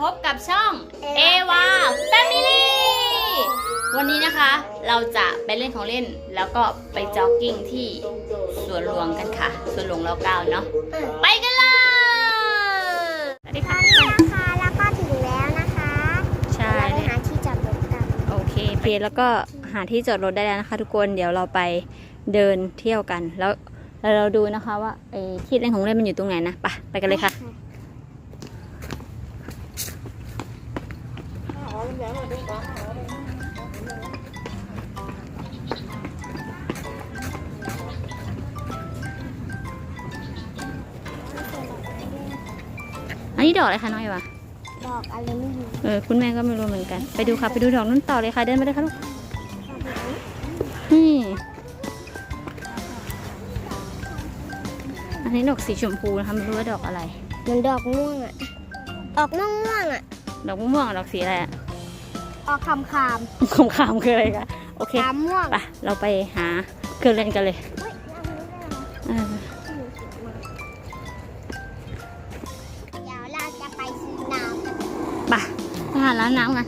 พบกับช่องเอวาแฟมิลี่วันนี้นะคะเราจะไปเล่นของเล่นแล้วก็ไปจ็อกกิ้งที่สวนหลวงกันค่ะสวนหลวงรอเก้าเนาะไปกันเลยสวัสดีตค่ะอนนี้นะคะแล้วก็ถึงแล้วนะคะใช่เราไปหาที่จอดรถกันโอเคเพแล้วก็หาที่จอดรถได้แล้วนะคะ ทุกคนเดี๋ยวเราไปเดินเที่ยวกันแล้วแล้วเราดูนะคะว่าไอ้ที่เล่นของเล่นมันอยู่ตรงไหนนะไปไปกันเลยค่ะ อันนี้ดอกอะไรคะน้อยวะดอกอะไรไม่รู้เออคุณแม่ก็ไม่รู้เหมือนกัน ไปดูค่ะไปดูดอกนู้นต่อเลยค่ะเดินไปเลยค่ะลูกนี่อันนี้ดอกสีชมพูนะคะไม่รู้ว่าดอกอะไรเหมือนดอกม่วงอะออกม่วงม่วงๆอะดอกม่วงๆดอกสีอะไรอะ ออกคำคามขมขามคืออะไรคะโอเคคามม่วงไปเราไปหาเครื่องเล่นกันเลยเฮ้ยนั่งนี่ได้ไหมเออเดี๋ยวเราจะไปซื้อน้ำกันไปไปหาร้านน้ำกัน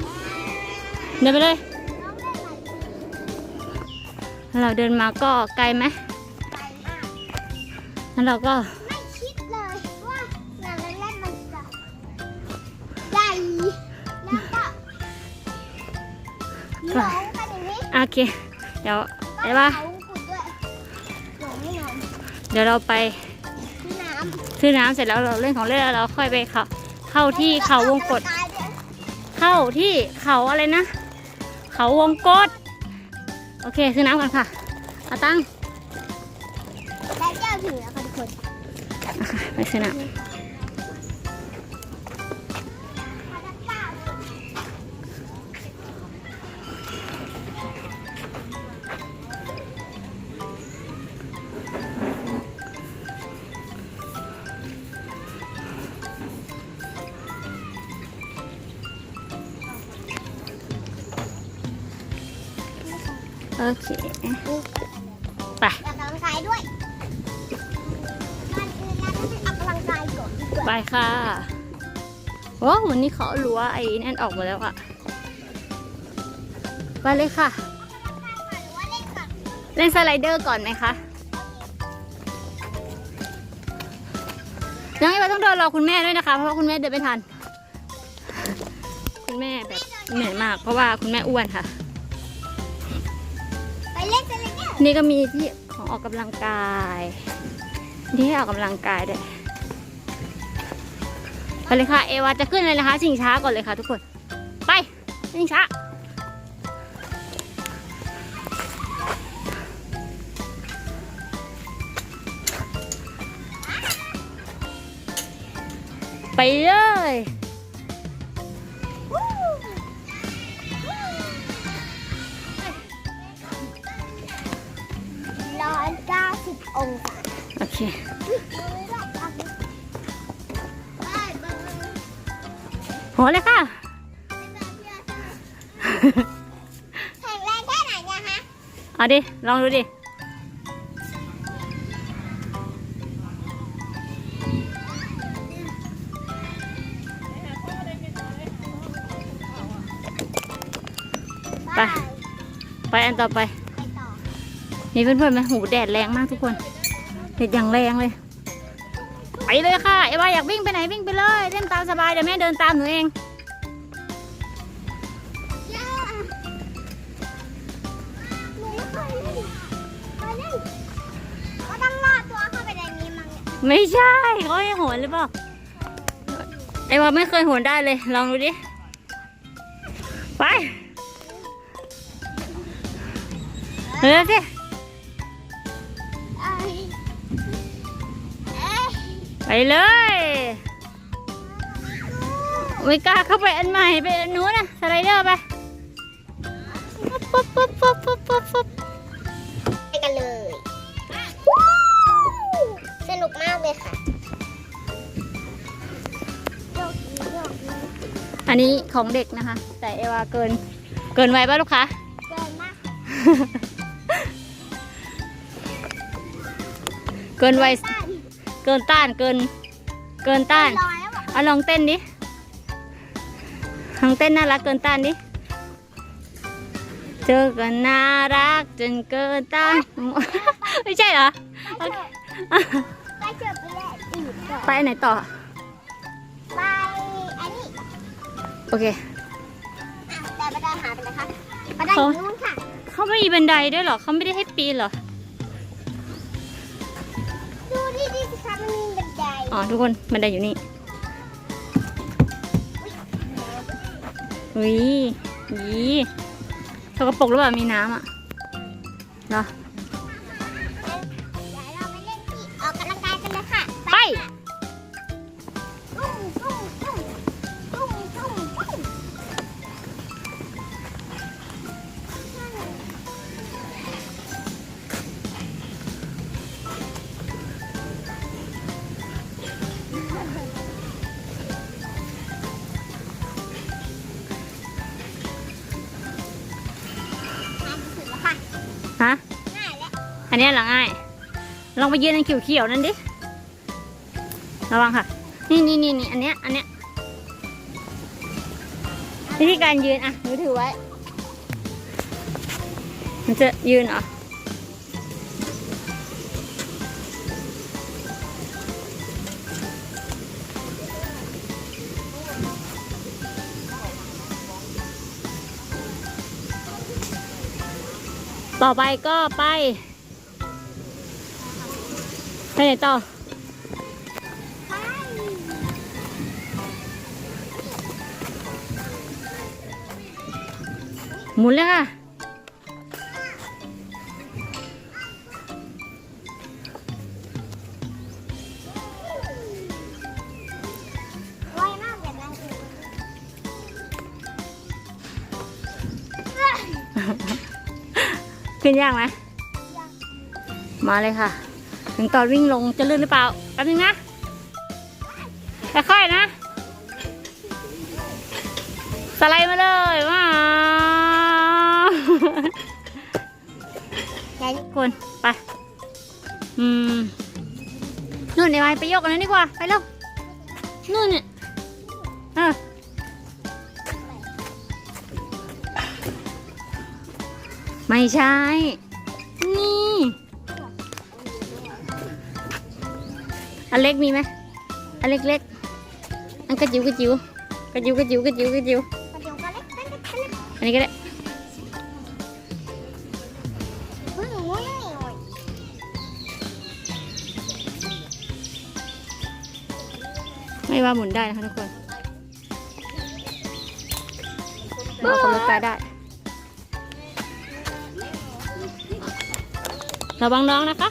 เดินไปเลยน้องเล่นอะไรเราเดินมาก็ไกลไหมไปมากแล้วเราก็ โอเค เดี๋ยวเดี๋ยวว่าเขากุดด้วยหลงไม่นอนเดี๋ยวเราไปซื้อน้ำซื้อน้ำเสร็จแล้วเราเล่นของเล่นแล้วเราค่อยไปเข้าเข้าที่เขาวงกตตายด้วยเข้าที่เขาอะไรนะ เขาวงกตโอเคซื้อน้ำกันค่ะเอาตังค์และเจ้าถึงแล้วค่ะทุกคนไปซื้อน้ำ โอเค ไปออกกำลังกายด้วยก่อนอื่นเราต้องออกกำลังกายก่อนดีกว่าไปค่ะโอ้วันนี้เขาเอารั้วไอ้นั่นออกมาแล้วอะไปเลยค่ะหรือว่าเล่นก่อนเล่นสไลเดอร์ก่อนไหมคะยังไงเราต้องเดินรอคุณแม่ด้วยนะคะ เพราะว่าคุณแม่เดินไม่ทัน คุณแม่แบบเหนื่อยมาก เพราะว่าคุณแม่อ้วนค่ะ อันนี้ก็มีที่ของออกกำลังกายที่ออกกำลังกายด้วยไปเลยค่ะ เอวาจะขึ้นเลยนะคะชิงช้าก่อนเลยค่ะทุกคน ไปชิงช้าไปเลย องศาโอเคหัวเลยค่ะแข็งแรงแค่ไหนเนี่ยฮะเอาดิ ลองดูดิไป ไปอันต่อไป ไปต่อมีเพื่อนๆไหมหูแดดแรงมากทุกคนแดดอย่างแรงเลย ไปเลยค่ะเอวาอยากวิ่งไปไหนวิ่งไปเลยเล่นตามสบายเดี๋ยวแม่เดินตามหนูเองย่าหนูไม่เคยเล่นเคยเล่นก็ต้องลอดตัวเข้าไปในนี้มั้งเนี่ยไม่ใช่เขาให้โหนหรือเปล่าไอวาไม่เคยโหนได้เลย ลองดูดิ ไปเร็วสิ เลย ไม่กล้าเข้าไปอันใหม่ไปอันนู้นนะสไลเดอร์ไปปุ๊บปุ๊บปุ๊บปุ๊บปุ๊บปุ๊บไปกันเลย สนุกมากเลยค่ะโยกนี้โยกนี้อันนี้ของเด็กนะคะ แต่เอวาเกิน เกินไว้ป่ะลูกค้าเกินมากเกินไว้บ้าน เกินต้านเกิน เกินต้านร้อยแล้วบอกเอาลองเต้นดิเทั้งเต้นน่ารักเกินต้านดิเจอกันน่ารักจนเกินต้านไม่ใช่เหรอไปเถอะไปเถอะไปแลกอีกก่อนไปไหนต่อไปอันนี้โอเคอะแต่บันไดหายไปเลยค่ะบันไดอยู่นู้นค่ะเขาไม่มีบันไดด้วยเหรอเขาไม่ได้ให้ปีนเหรอ อ๋อทุกคนบันไดอยู่นี่อุ้ยยีสกปรกหรือเปล่ามีน้ำอะเหรอ นเนี้ยเหรอง่าย ลองไปยืนอันเขียวๆนั่นดิ ระวังค่ะ นี่นี่นี่นี่อันเนี้ย อันเนี้ย วิธีการยืนอะหนูถือไว้ มันจะยืนเหรอต่อไปก็ไป ไปไหนต่อไปหมุนเลยค่ะไวมากแบบนั้นคือขึ้นยากไหมมาเลยค่ะ ถึงตอนวิ่งลงจะลื่นหรือเปล่าแป๊บนึงนะค่อยๆนะ สไลด์มาเลยว้าวแต่คนไป อืมนู่นเดี๋ยวไปโยกกันนั้นดีกว่า ไปเร็วนู่นเนี่ยเออไม่ใช่ นี่ อันเล็กมีไหมอันเล็กเล็กๆอันกระจิ๋วกระจิ๋วกระจิ๋วกระจิ๋วกระจิ๋วกระจิ๋วอันนี้ก็ได้ไม่ว่าหมุนได้นะคะทุกคนออกกำลังกายได้ ระวังน้องนะคะ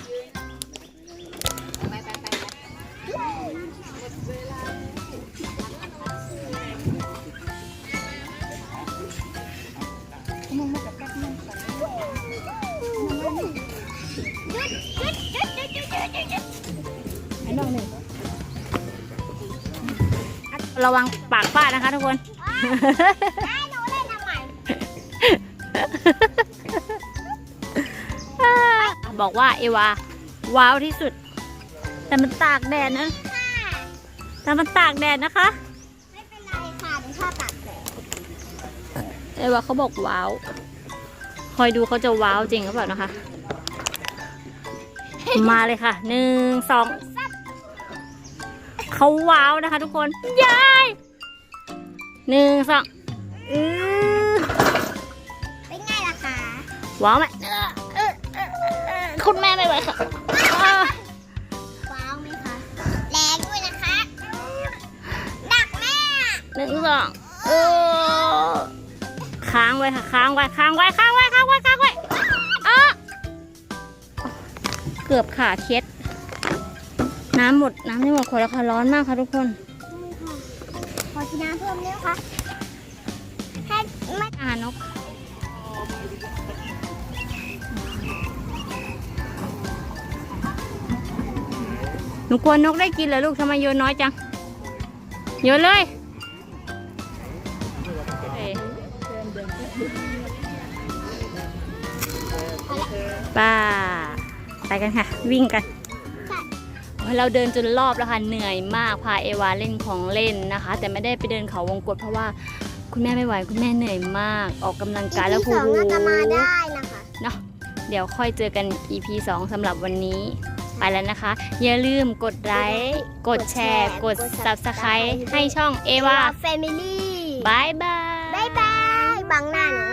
ระวังปากฟาดนะคะทุกคนได้หนูเล่นทำไมบอกว่าเอวา ว้าวที่สุด แต่มันตากแดดนะค่ะแต่มันตากแดดนะคะ ไม่เป็นไรค่ะหนูชอบตัดเลยเอวาเขาบอกว้าว คอยดูเขาจะว้าวจริงหรือเปล่านะคะ มาเลยค่ะหนึ่งสอง เขาว้าวนะคะทุกคนยายหนึ่งสองอือเป็นไงล่ะคะว้าวไหมเออเออเออเออคุณแม่ไม่ไหวค่ะอ่าว้าวไหมคะแรงด้วยนะคะดักแม่หนึ่งสองเออค้างไว้ค่ะค้างไว้ค้างไว้ค้างไว้ค้างไว้ค้างไว้อะเกือบขาเคล็ด น้ำหมดน้ำไม่หมดขวดแล้วค่ะร้อนมากค่ะทุกคนขอกินน้ำเพิ่มได้ไหมคะให้ไม่อาหารนกหนูกลัวนกได้กินเหรอลูกทำไมโยนน้อยจังโยนเลยเอ้ยป้าไปกันค่ะ วิ่งกัน เราเดินจนรอบแล้วค่ะเหนื่อยมากพาเอวาเล่นของเล่นนะคะ แต่ไม่ได้ไปเดินเขาวงกตเพราะว่าคุณแม่ไม่ไหวคุณแม่เหนื่อยมาก ออกกำลังกายแล้ว EP หูสองน่าจะมาได้นะคะเนาะเดี๋ยวค่อยเจอกัน EP 2สำหรับวันนี้ไปแล้วนะคะ อย่าลืมกดไลค์กดแชร์ กด Subscribe ให้ช่องเอวาแฟมิลี่บายบายบายบายบังหน้าหนู